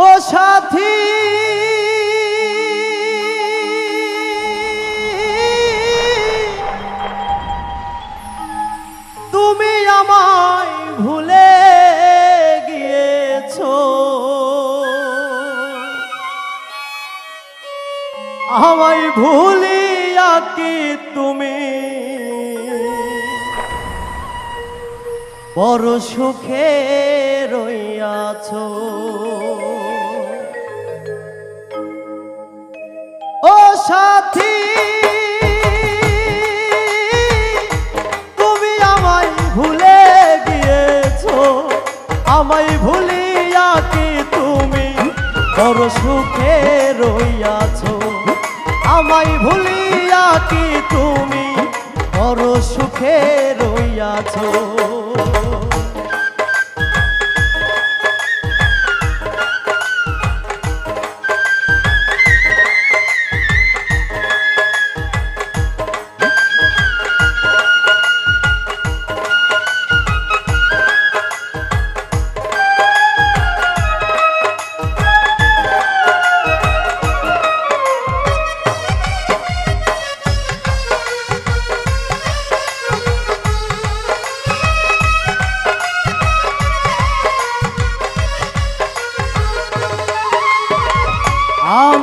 ও সাথী তুমি আমায় ভুলে গিয়েছ। আমায় ভুলিয়া কি তুমি? বড় সুখে রইয়াছ। আমায় ভুলিয়া কি তুমি? বড় সুখে রইয়াছ। আমায় ভুলিয়া কি তুমি? বড় সুখে রইয়াছো।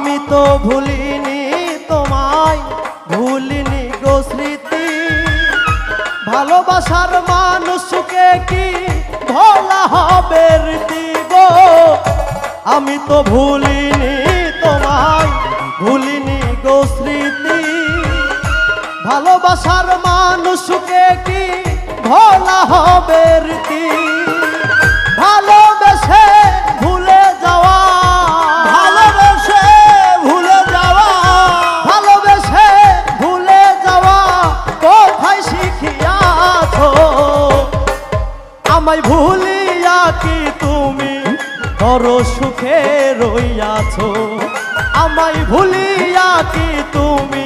আমি তো ভুলিনি তোমায়, ভুলিনি গো স্মৃতি। ভালোবাসার মানুষকে কি ভোলা হবে গো? আমি তো ভুলিনি তোমায়, ভুলিনি গো স্মৃতি। ভালোবাসার মানুষকে কি ভোলা হবে রীতি শিখিয়াছো আমায় ভুলিয়া কি তুমি বড় সুখে রইয়াছো? আমায় ভুলিয়া কি তুমি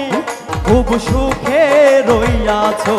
খুব সুখে রইয়াছো?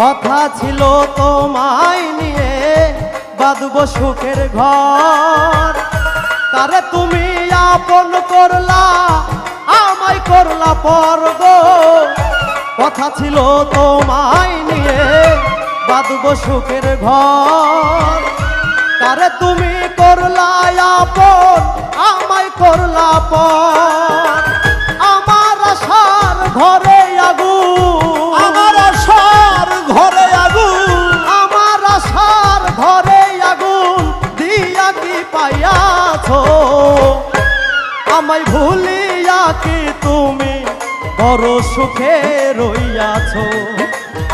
কথা ছিল তোমায় নিয়ে। বাঁধব সুখের ঘর। তারে তুমি আপন করলা, আমায় করলা পর্ব। কথা ছিল তোমায় নিয়ে, বাঁধব সুখের ঘর। তারে তুমি করলা আপন, আমায় করলা পর। বড় সুখে রইয়াছ।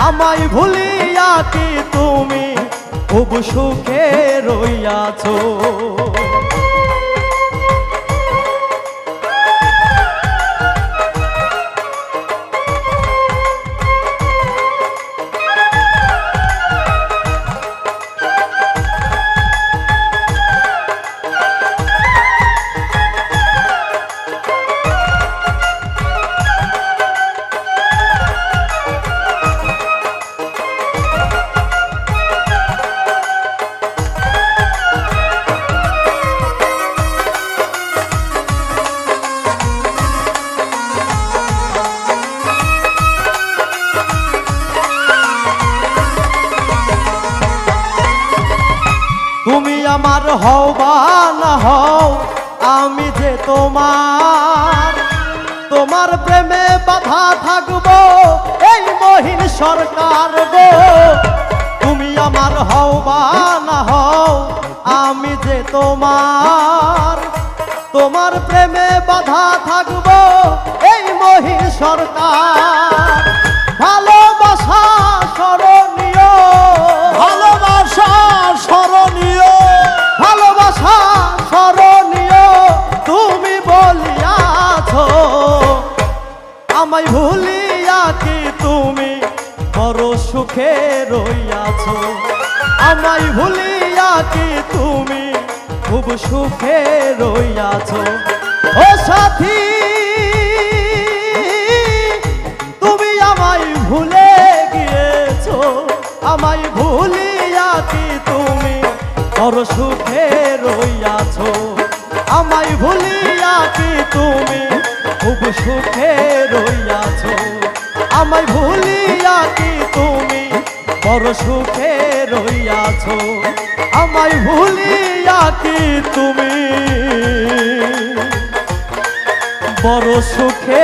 আমায় ভুলিয়া কি তুমি? খুব সুখে রইয়াছো। হও বা না হও, আমি যে তোমার তোমার প্রেমে বাধা থাকব, এই মহিন সরকার গো। তুমি আমার হও বা না হও, আমি যে তোমার তোমার প্রেমে বাধা থাকব, এই মহি সরকার। আমায় ভুলিয়া কি তুমি বড় সুখে রইয়াছ? আমায় ভুলিয়া কি তুমি খুব সুখে রইয়াছ? ও সাথী, তুমি আমায় ভুলে গিয়েছো? আমায় ভুলিয়া কি তুমি বড় সুখে রইয়াছো? আমায় ভুলিয়া কি তুমি খুব সুখে রইয়াছো। আমায় ভুলিয়া কি তুমি? বড় সুখে রইয়াছো। আমায় ভুলিয়া কি তুমি? বড় সুখে